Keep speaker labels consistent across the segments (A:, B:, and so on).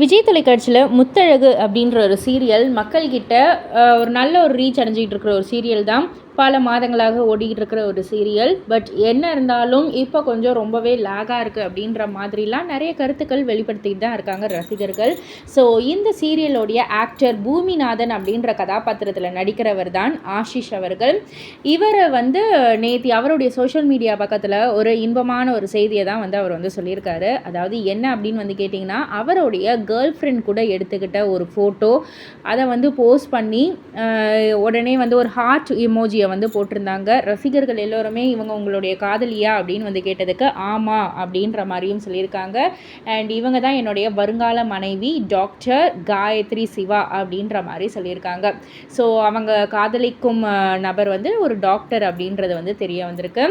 A: விஜய் தொலைக்காட்சியில் முத்தழகு அப்படின்ற ஒரு சீரியல் மக்கள்கிட்ட ஒரு நல்ல ஒரு ரீச் அடைஞ்சிக்கிட்டு இருக்கிற ஒரு சீரியல் தான். பல மாதங்களாக ஓடிக்கிட்டு இருக்கிற ஒரு சீரியல் பட் என்ன இருந்தாலும் இப்போ கொஞ்சம் ரொம்பவே லேகாக இருக்குது அப்படின்ற மாதிரிலாம் நிறைய கருத்துக்கள் வெளிப்படுத்திட்டு தான் இருக்காங்க ரசிகர்கள். ஸோ இந்த சீரியலோடைய ஆக்டர் பூமிநாதன் அப்படின்ற கதாபாத்திரத்தில் நடிக்கிறவர் தான் ஆஷிஷ் அவர்கள். இவரை வந்து நேத்தி அவருடைய சோஷியல் மீடியா பக்கத்தில் ஒரு இன்பமான ஒரு செய்தியை தான் வந்து அவர் வந்து சொல்லியிருக்காரு. அதாவது என்ன அப்படின்னு வந்து கேட்டிங்கன்னா அவருடைய கேர்ள் ஃப்ரெண்ட் கூட எடுத்துக்கிட்ட ஒரு ஃபோட்டோ அதை வந்து போஸ்ட் பண்ணி உடனே வந்து ஒரு ஹார்ட் இமோஜியை வந்து போட்டிருந்தாங்க. ரசிகர்கள் எல்லோருமே இவங்க உங்களுடைய காதலியா அப்படின்னு வந்து கேட்டதுக்கு ஆமாம் அப்படின்ற மாதிரியும் சொல்லியிருக்காங்க. அண்ட் இவங்க தான் என்னுடைய வருங்கால மனைவி டாக்டர் காயத்ரி சிவா அப்படின்ற மாதிரி சொல்லியிருக்காங்க. ஸோ அவங்க காதலிக்கும் நபர் வந்து ஒரு டாக்டர் அப்படின்றது வந்து தெரிய வந்திருக்கு.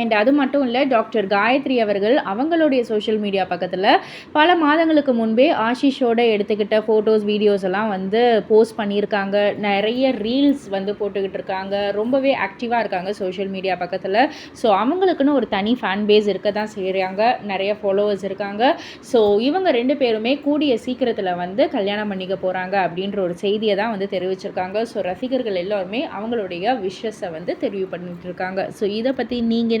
A: அண்ட் அது மட்டும் இல்லை டாக்டர் காயத்ரி அவர்கள் அவங்களுடைய சோஷியல் மீடியா பக்கத்தில் பல மாதங்களுக்கு முன்பே ஆஷிஷோட எடுத்துக்கிட்ட ஃபோட்டோஸ் வீடியோஸ் எல்லாம் வந்து போஸ்ட் பண்ணியிருக்காங்க. நிறைய ரீல்ஸ் வந்து போட்டுக்கிட்டு இருக்காங்க. ரொம்பவே ஆக்டிவாக இருக்காங்க சோஷியல் மீடியா பக்கத்தில். ஸோ அவங்களுக்குன்னு ஒரு தனி ஃபேன் பேஸ் இருக்க தான் செய்கிறாங்க நிறைய ஃபாலோவர்ஸ் இருக்காங்க. ஸோ இவங்க ரெண்டு பேருமே கூடிய சீக்கிரத்தில் வந்து கல்யாணம் பண்ணிக்க போகிறாங்க அப்படின்ற ஒரு செய்தியை தான் வந்து தெரிவிச்சிருக்காங்க. ஸோ ரசிகர்கள் எல்லாருமே அவங்களுடைய விஷஸை வந்து தெரிவு பண்ணிட்டு இருக்காங்க. ஸோ இதை பற்றி நீங்கள்